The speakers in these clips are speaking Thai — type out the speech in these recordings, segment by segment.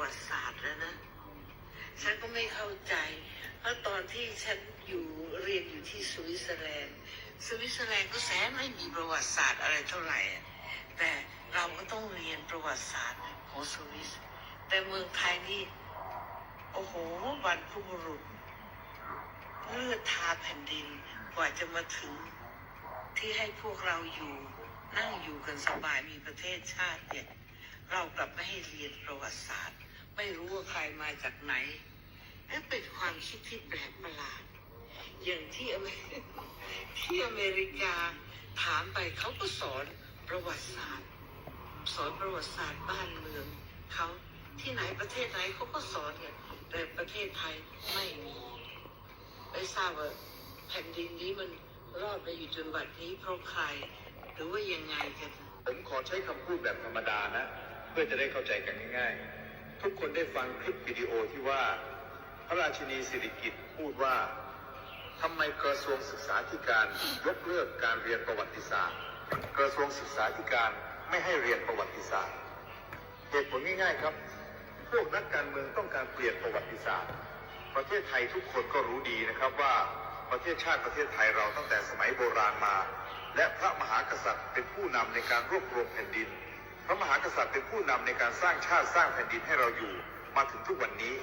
วัติศาสตร์แล้วนะ ฉันก็ไม่เข้าใจ เพราะตอนที่ฉันอยู่เรียนอยู่ที่สวิตเซอร์แลนด์ สวิตเซอร์แลนด์ก็แสนไม่มีประวัติศาสตร์อะไรเท่าไหร่ แต่เราก็ต้องเรียนประวัติศาสตร์ของสวิส แต่เมืองไทยนี่ โอ้โหบรรพบุรุษเลือดทาแผ่นดินกว่าจะมาถึงที่ให้พวกเราอยู่นั่งอยู่กันสบายมีประเทศชาติเนี่ย เรากลับไม่ให้เรียนประวัติศาสตร์ ไม่รู้ว่าใครมาจากไหนเอ๊ะเป็นความคิดที่แปลกประหลาด อย่างที่อเมที่อเมริกาถามไปเขาก็สอนประวัติศาสตร์ สอนประวัติศาสตร์บ้านเมืองเขาที่ไหนประเทศไหนเขาก็สอนกันแต่ประเทศไทยไม่มีไม่ทราบว่าแผ่นดินนี้มันรอดมาอยู่จนบัดนี้เพราะใคร หรือว่ายังไงกันผมขอใช้คำพูดแบบธรรมดานะ เพื่อจะได้เข้าใจกันง่ายๆ ทุกคนได้ฟังคลิปวิดีโอที่ว่า พระราชินีสิริกิติ์พูดว่าทำไมกระทรวงศึกษาธิการยกเลิกการเรียนประวัติศาสตร์ กระทรวงศึกษาธิการไม่ให้เรียนประวัติศาสตร์เหตุผลง่ายๆครับ พวกนักการเมืองต้องการเปลี่ยนประวัติศาสตร์ ประเทศไทยทุกคนก็รู้ดีนะครับว่าประเทศชาติประเทศไทยเราตั้งแต่สมัยโบราณมา และพระมหากษัตริย์เป็นผู้นำในการรวบรวมแผ่นดิน พระมหากษัตริย์เป็นผู้นำในการสร้างชาติสร้างแผ่นดินให้เราอยู่มาถึงทุกวันนี้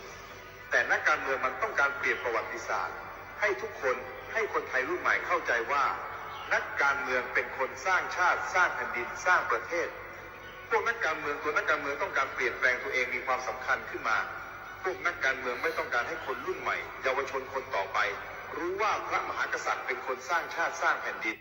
แต่นักการเมืองมันต้องการเปลี่ยนประวัติศาสตร์ ให้ทุกคนให้คนไทยรุ่นใหม่เข้าใจว่า นักการเมืองเป็นคนสร้างชาติสร้างแผ่นดินสร้างประเทศ พวกนักการเมืองตัวนักการเมืองต้องการเปลี่ยนแปลงตัวเองมีความสำคัญขึ้นมา พวกนักการเมืองไม่ต้องการให้คนรุ่นใหม่ เยาวชนคนต่อไป รู้ว่าพระมหากษัตริย์เป็นคนสร้างชาติสร้างแผ่นดิน